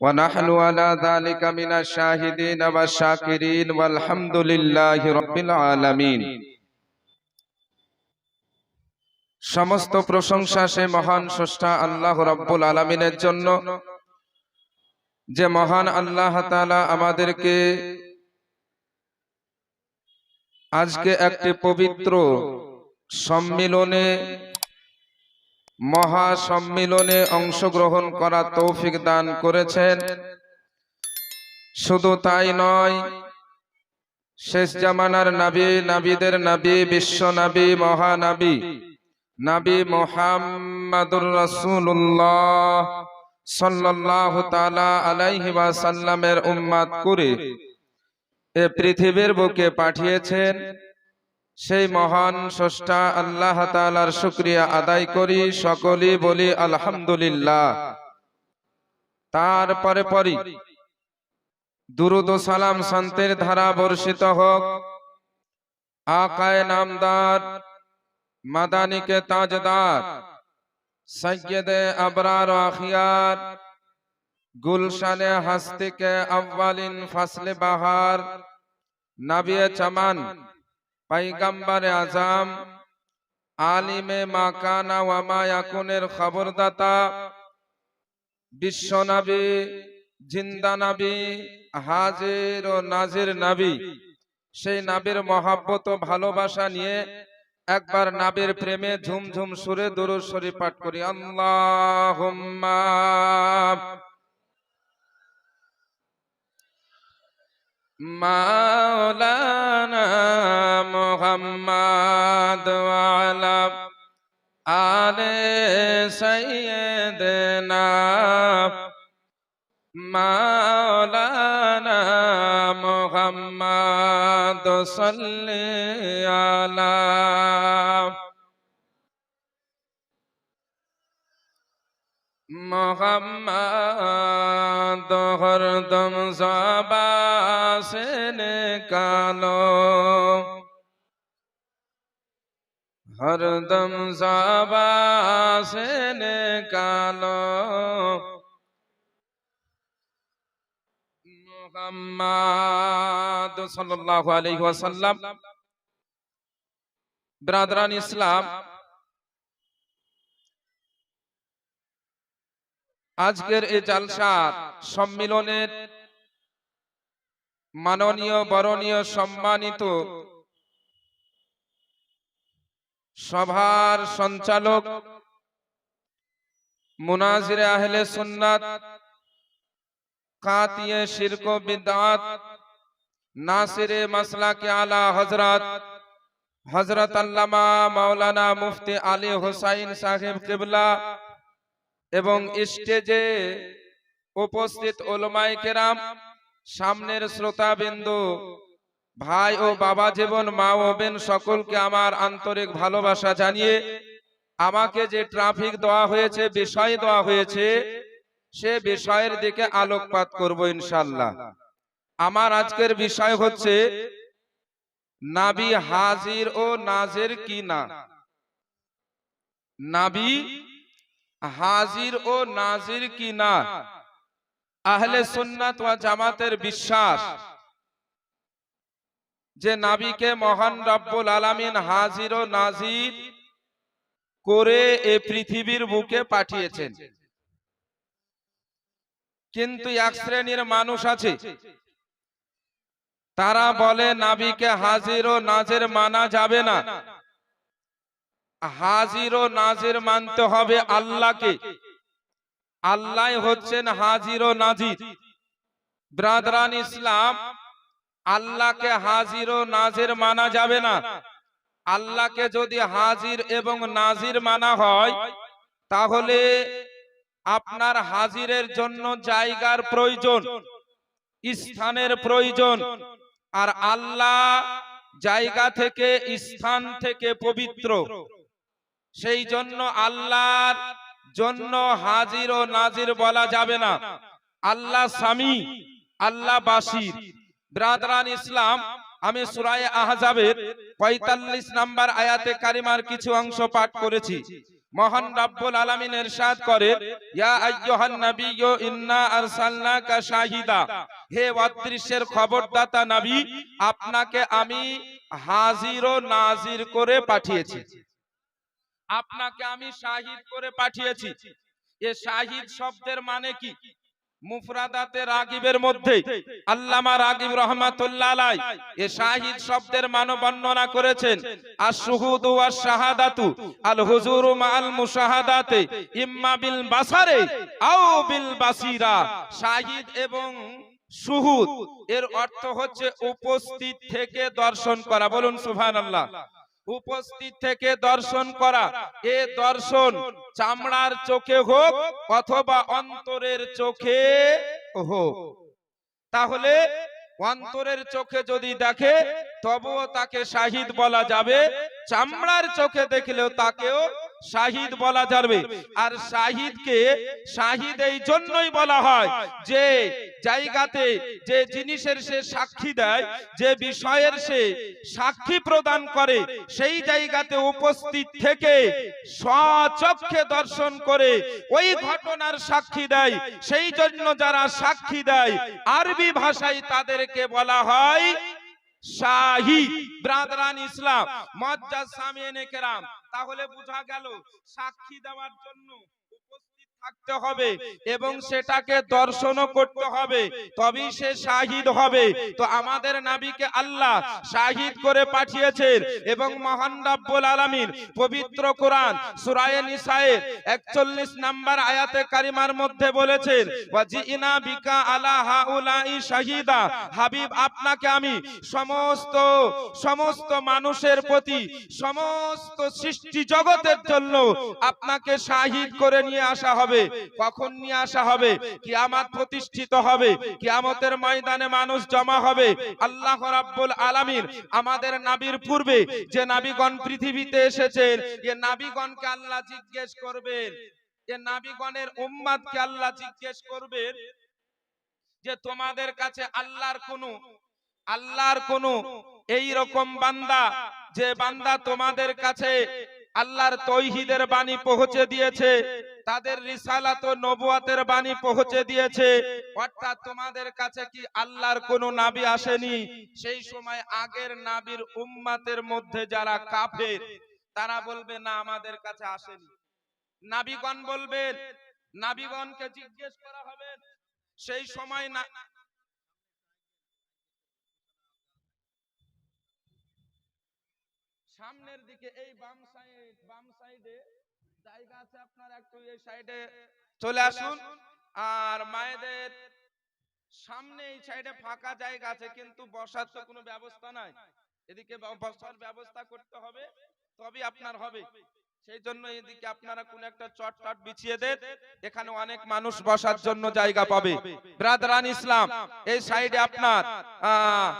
ونحن على ذلك من الشاهدين والشاكرين والحمد لله رب العالمين সমস্ত প্রশংসা সে মহান স্রষ্টা আল্লাহ রব্বুল আলমিনের জন্য যে মহান আল্লাহ তাআলা আমাদেরকে আজকে একটি পবিত্র সম্মিলনে মহা সম্মিলনে অংশগ্রহণ করা তৌফিক দান করেছেন। শুধু তাই নয়, শেষ জামানার নাবি, নাবিদের নাবি, বিশ্ব নাবি, মহানাবি, নাবি মোহাম্মদুর রাসূলুল্লাহ সাল্লাল্লাহু তাআলা আলাইহি করে এ পৃথিবীর বুকে পাঠিয়েছেন। সেই মহান স্রষ্টা আল্লাহ তাআলার শুকরিয়া আদায় করি, সকলেই বলি আলহামদুলিল্লাহ। তারপরে পরি দুরুদ সালাম শান্তির ধারা বর্ষিত হোক। আকায় নামদার, মাদানিকে তাজদার সৈয়দে আবরার আখিয়ার, গুলশানে হাস্তিকে আব্বালিন ফাসলে বাহার, নাবিয়ে চামান পাইগাম্বারে আজাম আলিমে মাকানা ওয়ামা ইয়াকুনের খবরদাতা, বিশ্বনবী জিন্দা নবী হাজির ও নাজির নাবি। সেই নাবির মহাব্বত ও ভালোবাসা নিয়ে একবার নাবির প্রেমে ঝুমঝুম সুরে দরুদ শরীফ পাঠ করি। আল্লাহুম্মা মাওলানা মুহাম্মদ ওয়ালা আলে সাইয়্যিদিনা মাওলানা মুহাম্মদ সাল্লি আলা মোহাম্মদ হরদম জবাসেন কালো হরদম জবাসেন কালো। মোহাম্মদ সাল্লাল্লাহু আলাইহি ওয়াসাল্লাম, ব্রাদরান ইসলাম, আজকের এই জালসার সম্মিলনের মাননীয় বরণীয় সম্মানিত সভার সঞ্চালক মুনাজিরে আহলে সুন্নাত, কাতিয়ে শিরক বিদাত, নাসিরে মাসলাকে আলা হযরত হযরত আল্লামা মাওলানা মুফতি আলী হোসাইন সাহেব কিবলা এবং স্টেজে উপস্থিত ওলমাই কেরাম, সামনের শ্রোতাবিন্দু ভাই ও বাবা জীবন মা ও বোন সকলকে আমার আন্তরিক ভালোবাসা জানিয়ে আমাকে যে ট্রাফিক দেওয়া হয়েছে বিষয় দেওয়া হয়েছে সে বিষয়ের দিকে আলোকপাত করব ইনশাল্লাহ। আমার আজকের বিষয় হচ্ছে নাবি হাজির ও নাজের কি না? নাবি হাজির ও নাজির কি না আহলে সুন্নাত ওয়া জামাতের বিশ্বাস। যে নাবিকে মহান রব্বুল আলামিন হাজির ও নাজির করে এ পৃথিবীর বুকে পাঠিয়েছেন। কিন্তু এক শ্রেণির মানুষ আছে, তারা বলে, নাবিকে হাজির ও নাজের মানা যাবে না। হাজির ও নাজির মানতে হবে আল্লাহকে। আল্লাহ হচ্ছেন হাজির ও নাজির। ব্রাদরান ইসলাম আল্লাহকে হাজির ও নাজির মানা যাবে না। আল্লাহকে যদি হাজির এবং নাজির মানা হয়, তাহলে আপনার হাজিরের জন্য জায়গার প্রয়োজন, স্থানের প্রয়োজন। আর আল্লাহ জায়গা থেকে, স্থান থেকে পবিত্র। সেই জন্য আল্লাহর জন্য হাজির ও নাজির বলা যাবে না। আল্লাহ স্বামী, আল্লাহ বাসির। ব্রাদরান ইসলাম, আমি সুরায় আহজাবের পঁয়তাল্লিশ নাম্বার আয়াতে কারিমার কিছু অংশ পাঠ করেছি। মহান রাব্বুল করে হে অদৃশ্যের খবরদাতা নবী, আপনাকে আমি হাজির ও নাজির করে পাঠিয়েছি। আপনাকে আমি শাহিদ করে পাঠিয়েছি। এ শাহিদ শব্দের মানে কি? আল ইম্মা বিল বাসারে এবং শুহুদ, এর অর্থ হচ্ছে উপস্থিত থেকে দর্শন করা। বলুন সুবহানাল্লাহ। উপস্থিত থেকে দর্শন করা। এ দর্শন চামড়ার চোখে হোক অথবা অন্তরের চোখে হোক। তাহলে অন্তরের চোখে যদি দেখে, তবুও তাকে শাহিদ বলা যাবে। চামড়ার চোখে দেখলেও তাকেও শাহিদ বলা যাবে। আর শাহিদকে শাহিদ এই জন্যই বলা হয় যে জায়গাতে যে জিনিসের সে সাক্ষী দেয়, যে বিষয়ের সে সাক্ষী প্রদান করে, সেই জায়গাতে উপস্থিত থেকে স্বচক্ষে দর্শন করে ওই ঘটনার সাক্ষী দেয়। সেই জন্য যারা সাক্ষী দেয়, আরবি ভাষায় তাদেরকে বলা হয় শাহি ব্রাদরান ইসলাম মজ্জাজ সামিয়ানে কেরাম তাহলে বোঝা গেল সাক্ষী দেওয়ার জন্য থাকতে হবে এবং সেটাকে দর্শনও করতে হবে। তবেই সে শাহিদ হবে। তো আমাদের নাবিকে আল্লাহ শাহিদ করে পাঠিয়েছেন এবং মহান রাব্বুল আলামিন পবিত্র কোরআন নিসায়ের 41 নাম্বার আয়াতে কারিমার মধ্যে বলেছেন ওয়াজিনা বিকা আলা হাউলাই শাহিদা। হাবিব আপনাকে আমি সমস্ত সমস্ত মানুষের প্রতি সমস্ত সৃষ্টি জগতের জন্য আপনাকে শাহিদ করে নিয়ে আসা হবে। কখন নিয়ে আসা হবে, কিয়ামত প্রতিষ্ঠিত হবে, কিয়ামতের ময়দানে মানুষ জমা হবে। আল্লাহ রাব্বুল আলামিন আমাদের নাবির পূর্বে যে নাবিগণ পৃথিবীতে এসেছেন, এ নাবিগণকে আল্লাহ জিজ্ঞেস করবেন, এ নাবিগণের উম্মাদকে আল্লাহ জিজ্ঞেস করবেন যে তোমাদের কাছে আল্লাহর কোনো আল্লাহর কোনো এই রকম বান্দা যে বান্দা তোমাদের কাছে আল্লাহর তৌহিদের বাণী পৌঁছে দিয়েছে তাদের রিসালাত ও নবুয়াতের বাণী পৌঁছে দিয়েছে। অর্থাৎ তোমাদের কাছে কি আল্লাহর কোনো নাবি আসেনি? সেই সময় আগের নাবির উম্মাতের মধ্যে যারা কাফের, তারা বলবে, না, আমাদের কাছে আসেনি। নাবিগণ বলবেন, নাবিগণকে জিজ্ঞেস করা হবে, সেই সময় না সামনের দিকে এই বাম সাইড বাম সাইডে জায়গা আছে আপনার একটু এই সাইডে চলে আসুন। আর মায়েদের সামনে এই সাইডে ফাঁকা জায়গা আছে কিন্তু বসার তো কোনো ব্যবস্থা নাই। এদিকে বসার ব্যবস্থা করতে হবে তবে আপনার হবে। সেই জন্য এদিকে আপনারা কোন একটা চট টট বিছিয়ে দেন। এখানে অনেক মানুষ বসার জন্য জায়গা পাবে। ব্রাদারান ইসলাম এই সাইডে আপনার। আহ, আহ,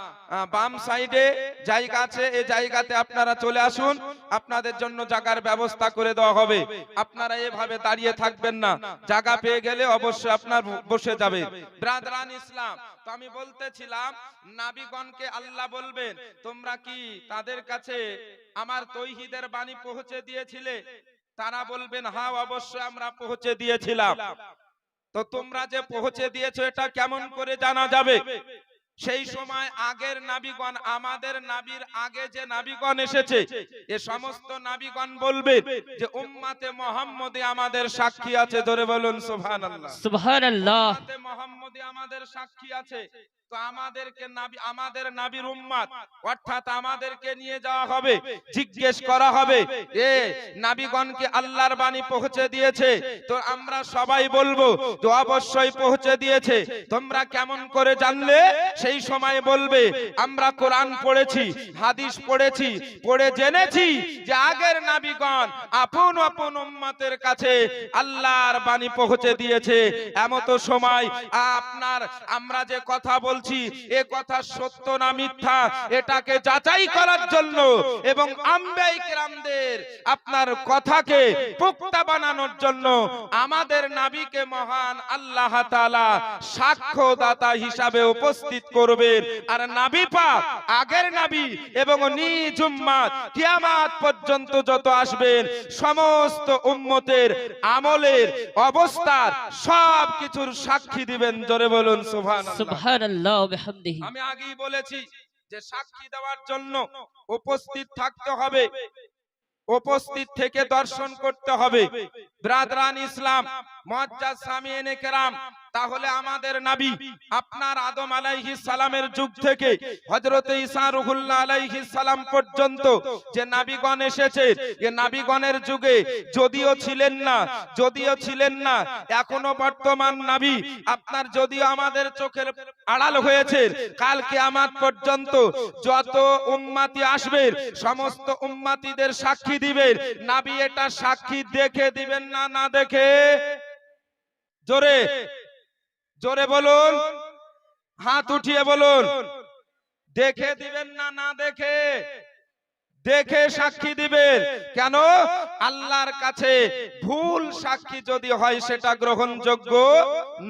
বাম সাইডে জায়গা আছে এই জায়গাতে আপনারা চলে আসুন। আপনাদের জন্য জায়গার ব্যবস্থা করে দেওয়া হবে। আপনারা এভাবে দাঁড়িয়ে থাকবেন না। জায়গা পেয়ে গেলে অবশ্যই আপনার বসে যাবে। ব্রাদারান ইসলাম, তো আমি বলতেছিলাম, নাবিগণকে আল্লাহ বলবেন, তোমরা কি তাদের কাছে আমার তৈহিদের বাণী পৌঁছে দিয়েছিলে? তারা বলবেন হ্যাঁ অবশ্যই আমরা পৌঁছে দিয়েছিলাম। তো তোমরা যে পৌঁছে দিয়েছ, এটা কেমন করে জানা যাবে? সেই সময় আগের নাবিগণ আমাদের নাবির আগে যে নাবিগণ এসেছে এ সমস্ত নাবিগণ বলবে যে উম্মাতে মোহাম্মদে আমাদের সাক্ষী আছে। ধরে বলুন আল্লাহ সুবহানাল্লাহ। উম্মাতে মোহাম্মদে আমাদের সাক্ষী আছে। তো আমাদেরকে আমাদের নাবির উম্মাত অর্থাৎ আমাদেরকে নিয়ে যাওয়া হবে, জিজ্ঞেস করা হবে, এ, নাবিগণকে আল্লাহর বাণী পৌঁছে দিয়েছে, তো আমরা সবাই বলব, তো অবশ্যই পৌঁছে দিয়েছে, তোমরা কেমন করে জানলে? সেই সময় বলবে, আমরা কোরআন পড়েছি, হাদিস পড়েছি, পড়ে জেনেছি যে আগের নাবিগণ আপন আপন উম্মতের কাছে আল্লাহর বাণী পৌঁছে দিয়েছে, এমতো সময় আপনার, আমরা যে কথা বল বলছি, এ কথা সত্য না মিথ্যা? এটাকে যাচাই করার জন্য এবং আম্বে ইকরামদের আপনার কথাকে পুক্তা বানানোর জন্য আমাদের নাবিকে মহান আল্লাহ তাআলা সাক্ষ্যদাতা হিসাবে উপস্থিত করবেন। আর নাবি পাক, আগের নাবি এবং নিজ কিয়ামাত পর্যন্ত যত আসবেন, সমস্ত উম্মতের আমলের অবস্থার সব কিছুর সাক্ষী দিবেন। জোরে বলুন, সুবহানাল্লাহ। সুবহানাল্লাহ। আমি আগেই বলেছি যে সাক্ষী দেওয়ার জন্য উপস্থিত থাকতে হবে। উপস্থিত থেকে দর্শন করতে হবে। ব্রাদরান ইসলাম মজ্জা সামিয়েনে কেরাম তাহলে আমাদের নবী আপনার আদম আলাইহিস সালামের যুগ থেকে হযরতে ঈসা রুহুল্লাহ আলাইহিস সালাম পর্যন্ত যে নবীগণ এসেছে এ নবীগণের যুগে যদিও ছিলেন না যদিও ছিলেন না এখনও বর্তমান নবী আপনার যদিও আমাদের চোখের আড়াল হয়েছে কালকে আমার পর্যন্ত যত উম্মাতি আসবে সমস্ত উম্মাতিদের সাক্ষী দিবেন। নাবি এটা সাক্ষী দেখে দিবেন না না দেখে? জোরে? জোরে বলুন, হাত উঠিয়ে বলুন। দেখে দিবেন না না দেখে? দেখে সাক্ষী দিবেন। কেন? আল্লাহর কাছে ভুল সাক্ষী যদি হয় সেটা গ্রহণযোগ্য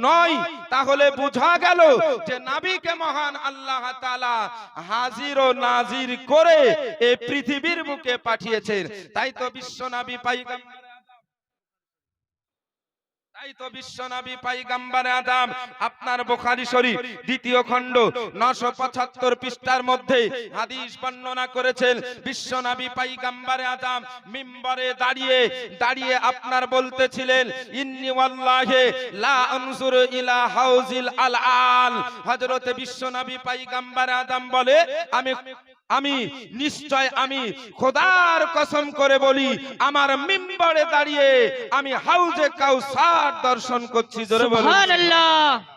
নয়। তাহলে বোঝা গেল যে নাবিকে মহান আল্লাহ তাআলা হাজির ও নাজির করে এই পৃথিবীর বুকে পাঠিয়েছেন। তাই তো বিশ্ব নবী পাইগাম্বার তাই তো বিশ্বনবী পাইগাম্বারে আদম, আপনার বুখারী শরীফ, দ্বিতীয় খণ্ড 975 পৃষ্ঠার মধ্যে হাদিস বর্ণনা করেছেন, বিশ্বনবী পাইগাম্বারে আদম মিম্বরে দাঁড়িয়ে দাঁড়িয়ে আপনার বলতেছিলেন, ইন্নি ওয়াল্লাহি লা আনজুরু ইলা হাউজিল আলআল হযরতে বিশ্বনবী পাইগাম্বারে আদম বলে, আমি আমি নিশ্চয় আমি খোদার কসম করে বলি আমার মিম্বরে দাঁড়িয়ে আমি হাউজে কাউসার দর্শন করছি জোরে বলি সুবহানাল্লাহ।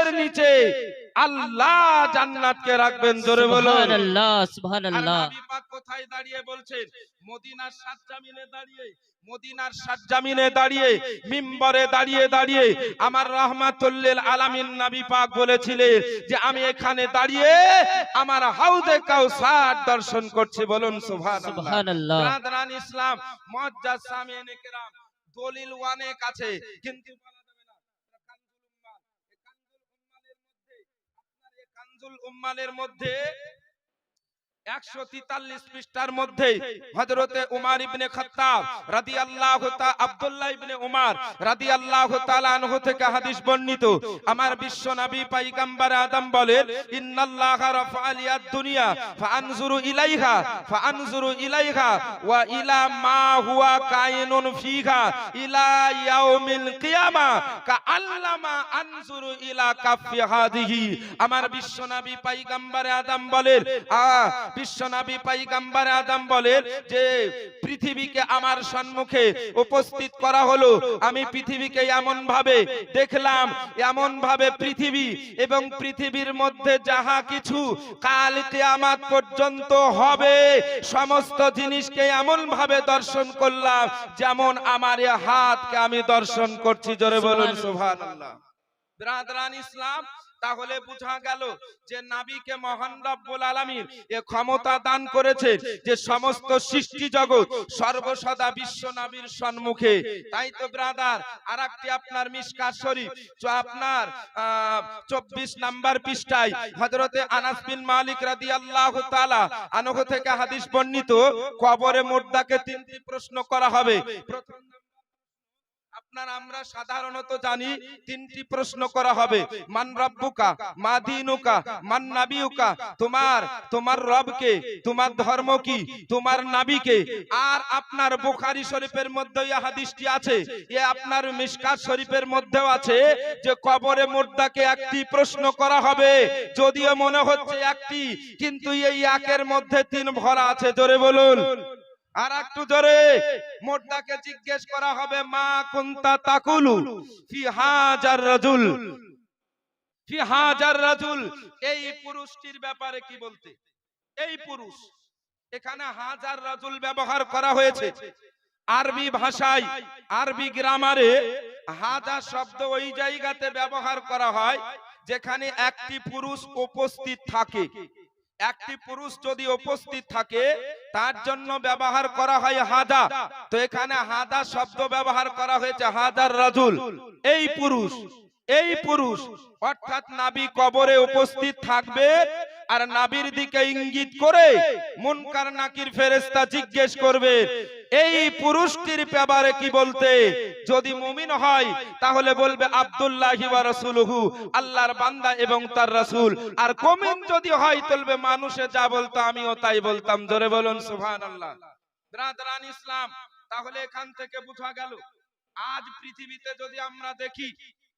আরশের নিচে আল্লাহ জান্নাতকে রাখবেন জোরে বলুন। সুবহানাল্লাহ সুবহানাল্লাহ। নবী পাক কোথায় দাঁড়িয়ে বলছেন? মদিনার সাত জামিনে দাঁড়িয়ে মদিনার সাত জামিনে দাঁড়িয়ে মিম্বরে দাঁড়িয়ে দাঁড়িয়ে আমার রহমাতুল্লিল আলামিন নবী পাক বলেছিলেন যে আমি এখানে দাঁড়িয়ে আমার হাউজে কাউসার দর্শন করছি বলুন সুবহানাল্লাহ। সুবহানাল্লাহ। ব্রাদারান ইসলাম মুআজ্জাজ সামিয়ানে কেরাম দলিল অনেক আছে কিন্তু বলা যাবে না এটা কানজুল উম্মানের মধ্যে আপনার এই কানজুল উম্মালের মধ্যে একশো তিতাল্লিশ পৃষ্ঠার আমার বিশ্ব নবী পয়গম্বর আদম বলেন বিশ্বনবী পাইগাম্বার আদম বলেন যে পৃথিবীকে আমার সম্মুখে উপস্থিত করা হলো। আমি পৃথিবীকে এমন ভাবে দেখলাম এমন ভাবে পৃথিবী এবং পৃথিবীর মধ্যে যাহা কিছু কাল কিয়ামত পর্যন্ত হবে সমস্ত জিনিসকে এমন ভাবে দর্শন করলাম যেমন আমার হাতকে আমি দর্শন করছি। জোরে বলুন সুবহানাল্লাহ। ব্রাদরান ইসলাম তাহলে বোঝা গেল যে নাবিকে মহান রব্বুল আলামিন এ ক্ষমতা দান করেছে যে সমস্ত সৃষ্টি জগৎ সর্বসদা বিশ্ব নবীর সম্মুখে। তাই তো ব্রাদার আরেকটি আপনার মিশকাত শরীফ। আপনার চব্বিশ নাম্বার পৃষ্ঠায় হযরতে আনাস বিন মালিক রাদিয়াল্লাহু তাআলা আনহু থেকে হাদিস বর্ণিত কবরে মুর্দাকে তিনটি প্রশ্ন করা হবে। প্রথম আপনার আমরা সাধারণত জানি, তিনটি প্রশ্ন করা হবে। মান রব্বুকা, মা দিনুকা, মান নাবিউকা, তোমার তোমার রবকে, তোমার ধর্ম কি তোমার নাবিকে। আর আপনার শরীফের মধ্যে আছে, এ আপনার শরীফের মধ্যেও আছে যে কবরে একটি প্রশ্ন করা হবে। যদিও মনে হচ্ছে একটি, কিন্তু এই একের মধ্যে তিন ভরা আছে, জোরে বলুন। আর একটু জোরে মোর্দাকে জিজ্ঞেস করা হবে, মা কুন্তা তাকুলু ফি হাজার রাজুল? ফি হাজার রাজুল, এই পুরুষটির ব্যাপারে কি বলতে? এই পুরুষ, এখানে হাজার রাজুল ব্যবহার করা হয়েছে। আরবি ভাষায়, আরবি গ্রামারে হাজার শব্দ ওই জায়গাতে ব্যবহার করা হয়, যেখানে একটি পুরুষ উপস্থিত থাকে। একটি পুরুষ যদি উপস্থিত থাকে তার জন্য ব্যবহার করা হয় হাদা। তো এখানে হাদা শব্দ ব্যবহার করা হয়েছে হাদার রাজুল। এই পুরুষ এই পুরুষ অর্থাৎ নাবি কবরে উপস্থিত থাকবে আর নাবির দিকে ইঙ্গিত করে মুনকার নাকির ফেরেস্তা জিজ্ঞেস করবে এই পুরুষটির ব্যাপারে কি বলতে? যদি মুমিন হয়, তাহলে বলবে আব্দুল্লাহি ওয়া রাসূলুহু, আল্লাহর বান্দা এবং তার রাসূল। আর কমিন যদি হয় তলবে মানুষে যা বলতো আমিও তাই বলতাম। ধরে বলুন, সুবহানাল্লাহ। ব্রাদারান ইসলাম, তাহলে এখান থেকে বুঝা গেল, আজ পৃথিবীতে যদি আমরা দেখি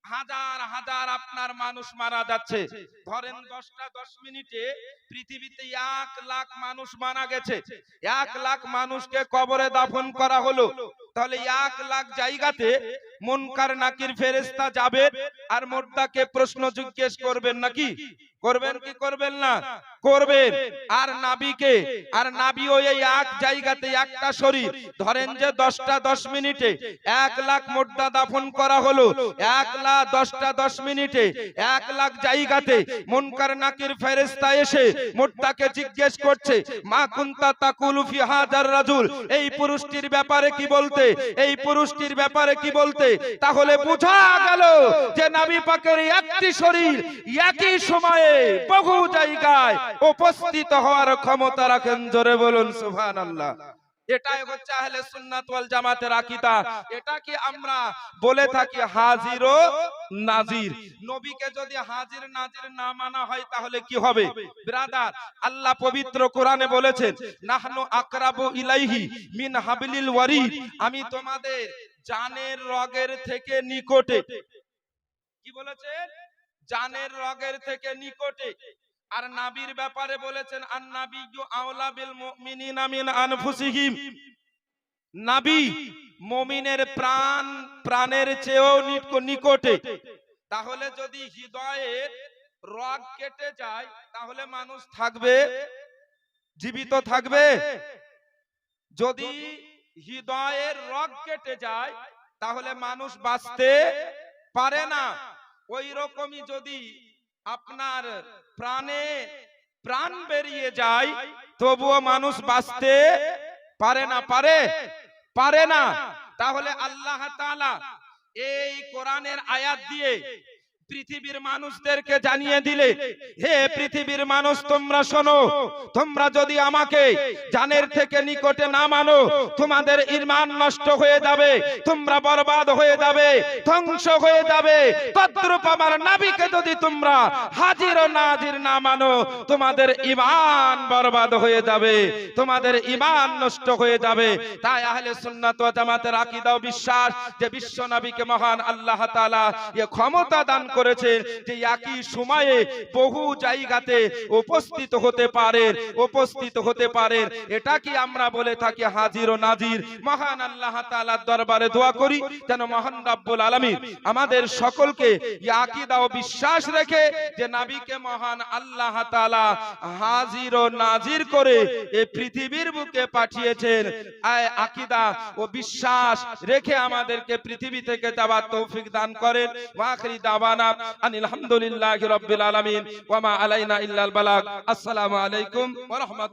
হাজার হাজার আপনার মানুষ মারা যাচ্ছে। ধরেন দশটা দশ মিনিটে পৃথিবীতে এক লাখ মানুষ মারা গেছে। এক লাখ মানুষকে কবরে দাফন করা হলো। তাহলে এক লাখ জায়গাতে মনকার নাকির ফেরেস্তা যাবে আর মোর্দাকে প্রশ্ন জিজ্ঞেস করবেন নাকি? করবেন কি করবেন না? করবেন। আর নাবিকে আর নাবিও এই এক জায়গাতে একটা শরীর। ধরেন যে দশটা দশ মিনিটে এক লাখ মোর্দা দাফন করা হলো এক লাখ দশটা দশ মিনিটে এক লাখ জায়গাতে মুনকার নাকির ফেরেস্তা এসে মোর্দাকে জিজ্ঞেস করছে মা কুন্তা তাকুলু ফি হাজার রাজুল? এই পুরুষটির ব্যাপারে কি বলতে? এই পুরুষটির ব্যাপারে কি বলতে? তাহলে বোঝা গেল যে নাবি পাকের একটি শরীর একই সময়ে বহু জায়গায় উপস্থিত হওয়ার ক্ষমতা রাখেন, জোরে বলুন, সুবহানাল্লাহ। এটাই হচ্ছে আহলে সুন্নাত ওয়াল জামাতের আকীদা। এটা কি আমরা বলে থাকি হাজির ও নাজির? নবীকে যদি হাজির নাজির না তাহলে কি হবে? ব্রাদার, আল্লাহ বলেছেন, নাহনু আকরাবু ইলাইহি মিন আমি তোমাদের জানের রগের থেকে নিকটে। কি বলেছেন? জানের রগের থেকে নিকটে। আর নাবির ব্যাপারে বলেছেন, আন নাবিয়্যু আওলা বিল মুমিনিনা মিন আনফুসিহিম। নাবি মুমিনের প্রাণ, প্রাণের চেয়েও নিকটে। তাহলে যদি হৃদয়ের রগ কেটে যায়, তাহলে মানুষ থাকবে, জীবিত থাকবে। যদি হৃদয়ের রগ কেটে যায়, তাহলে মানুষ বাঁচতে পারে না। ওই রকমই যদি আপনার প্রাণে প্রাণ বেরিয়ে যায় তবুও মানুষ বাঁচতে পারে না পারে পারে না। তাহলে আল্লাহ তাআলা এই কোরআনের আয়াত দিয়ে পৃথিবীর মানুষদেরকে জানিয়ে দিলে, হে পৃথিবীর মানুষ, তোমরা শোনো, তোমরা যদি আমাকে জানের থেকে নিকটে না মানো, তোমাদের ইমান নষ্ট হয়ে যাবে, তোমরা বরবাদ হয়ে যাবে, ধ্বংস হয়ে যাবে। তদ্রূপ আমার নাবিকে যদি তোমরা হাজির ও নাজির না মানো, তোমাদের ইমান বরবাদ হয়ে যাবে, তোমাদের ইমান নষ্ট হয়ে যাবে। তাই আহলে সুন্নাত ওয়াল জামাতের আকীদা ও বিশ্বাস যে বিশ্ব নবীকে মহান আল্লাহ তাআলা এ ক্ষমতা দান করেছেন যে একই সময়ে বহু জায়গাতে উপস্থিত হতে পারেন উপস্থিত হতে পারেন এটা কি আমরা বলে থাকি হাজির ও নাজির? মহান আল্লাহ তাআলার দরবারে দোয়া করি, যেন মহান রাব্বুল আলামিন আমাদের সকলকে আকীদা ও বিশ্বাস রেখে যে নবীকে মহান আল্লাহ তাআলা হাজির ও নাজির করে এই পৃথিবীর বুকে পাঠিয়েছেন। আয় আকীদা ও বিশ্বাস রেখে আমাদেরকে পৃথিবী থেকে যাওয়ার তৌফিক দান করেন। ওয়াখিরি দাওয়ানা আনিল হামদুলিল্লাহি রাব্বিল আলামিন আলাইনা ইল্লাল বালাগ। আসসালামু আলাইকুম ওয়া